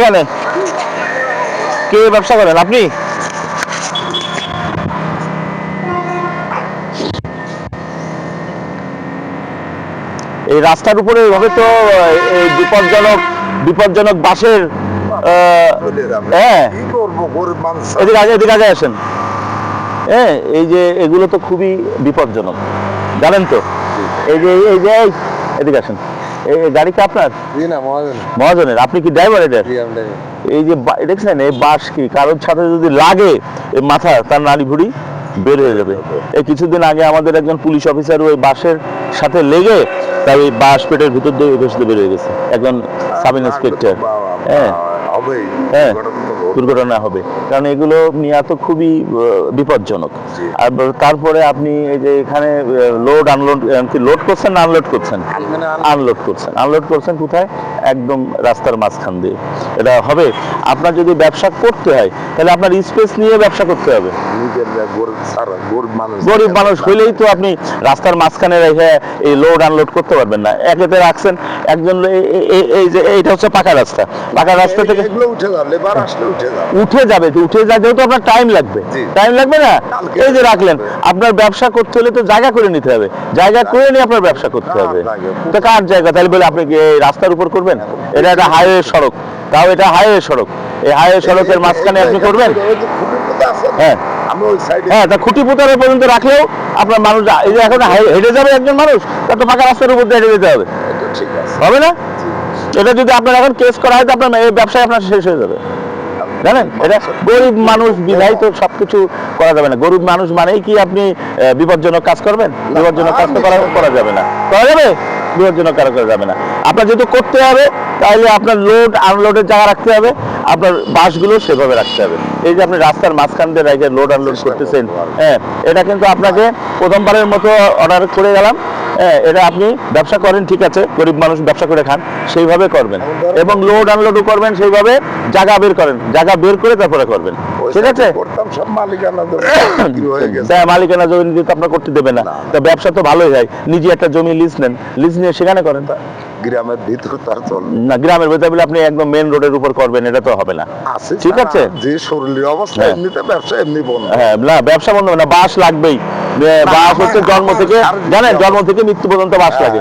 এখানে কে ব্যবসা করেন? আপনি? এই রাস্তার উপরে তো এই বাসের হ্যাঁ। আসেন। হ্যাঁ এই যে এগুলো তো খুবই বিপজ্জনক। জানেন তো? এই যে এই যে এদিকে আসেন। এই গাড়ি কি আপনার? জি না মহাজন মহাজনের? আপনি কি ড্রাইভার এটা জি এই যে দেখছেন এই বাস কি? কারোর সাথে যদি লাগে এই মাথা তার নাড়ি ভুড়ি বের হয়ে যাবে। এই কিছুদিন আগে আমাদের একজন পুলিশ অফিসার ওই বাসের সাথে লেগে তাই ওই বাস পেটের ভিতর দিয়ে বের হয়ে গেছে। একজন সাব ইন্সপেক্টর। হ্যাঁ। হ্যাঁ। দুর্ঘটনা হবে। কারণ এগুলো নেওয়া তো খুবই বিপজ্জনক। আর তারপরে আপনি এই যে এখানে লোড আনলোড কি লোড করছেন না আনলোড করছেন আনলোড করছেন। আনলোড করছেন কোথায়? একদম রাস্তার মাঝখান দিয়ে। এটা হবে? আপনার যদি ব্যবসা করতে হয় তাহলে আপনার স্পেস নিয়ে ব্যবসা করতে হবে। গরিব মানুষ। হইলেই তো আপনি রাস্তার মাঝখানে রেখে এই লোড আনলোড করতে পারবেন না। একেতে রাখছেন একজন এই- যে এইটা হচ্ছে পাকা রাস্তা। পাকা রাস্তা থেকে উঠে যাবে উঠে যাবে তো আপনার টাইম লাগবে। টাইম লাগবে না? এই যে রাখলেন আপনার ব্যবসা করতে হলে তো জায়গা করে নিতে হবে। জায়গা করে নিয়ে আপনার ব্যবসা করতে হবে। জায়গা? তো কার জায়গা? তাহলে বলে আপনি কি এই রাস্তার উপর করবেন? এটা একটা হাইওয়ে সড়ক। তাও এটা হাইওয়ে সড়ক। এই হাইওয়ে সড়কের মাঝখানে আপনি করবেন? হ্যাঁ। হ্যাঁ তা খুঁটি পুতারে পর্যন্ত রাখলেও আপনার মানুষ এই যে এখন হেঁটে যাবে একজন মানুষ, তো ফাঁকা রাস্তার উপর দিয়ে যেতে হবে। হবে না? এটা যদি আপনার এখন কেস করা হয়, তো আপনার এই ব্যবসায় আপনার শেষ হয়ে যাবে। জানেন? এটা গরিব মানুষ তো করা যাবে না। গরিব মানুষ মানেই কি আপনি বিপজ্জনক কাজ করবেন? বিপজ্জনক কাজ তো করা যাবে না। করা যাবে? বিপজ্জনক কাজ করা যাবে না। আপনার যেহেতু করতে হবে, তাহলে আপনার লোড আনলোডের জায়গা রাখতে হবে, আপনার বাসগুলো সেভাবে রাখতে হবে। এই যে আপনি রাস্তার মাঝখান দিয়ে রেখে লোড আনলোড করতেছেন। হ্যাঁ এটা কিন্তু আপনাকে প্রথমবারের মতো অর্ডার করে গেলাম। হ্যাঁ এটা আপনি ব্যবসা করেন, ঠিক আছে, গরিব মানুষ ব্যবসা করে খান, সেইভাবে করবেন। এবং লোড আনলোডও করবেন, সেইভাবে জায়গা বের করেন, জায়গা বের করে তারপরে করবেন। ঠিক আছে? মালিকানা জমি নিতে আপনার করতে দেবে না। তো ব্যবসা তো ভালোই হয়। নিজে একটা জমি লিজ নেন। লিজ নিয়ে সেখানে করেন। গ্রামের ভিতরে তার চল। না গ্রামের ভেতরে আপনি একদম মেন রোডের উপর করবেন এটা তো হবে না। ঠিক আছে। যে শরীরের অবস্থা হ্যাঁ। এমনিতে ব্যবসা এমনি বন্ধ। হ্যাঁ না ব্যবসা বন্ধ হবে না বাস লাগবেই। বাস হচ্ছে জন্ম থেকে জানেন জন্ম থেকে মৃত্যু পর্যন্ত বাস হ্যাঁ, লাগে।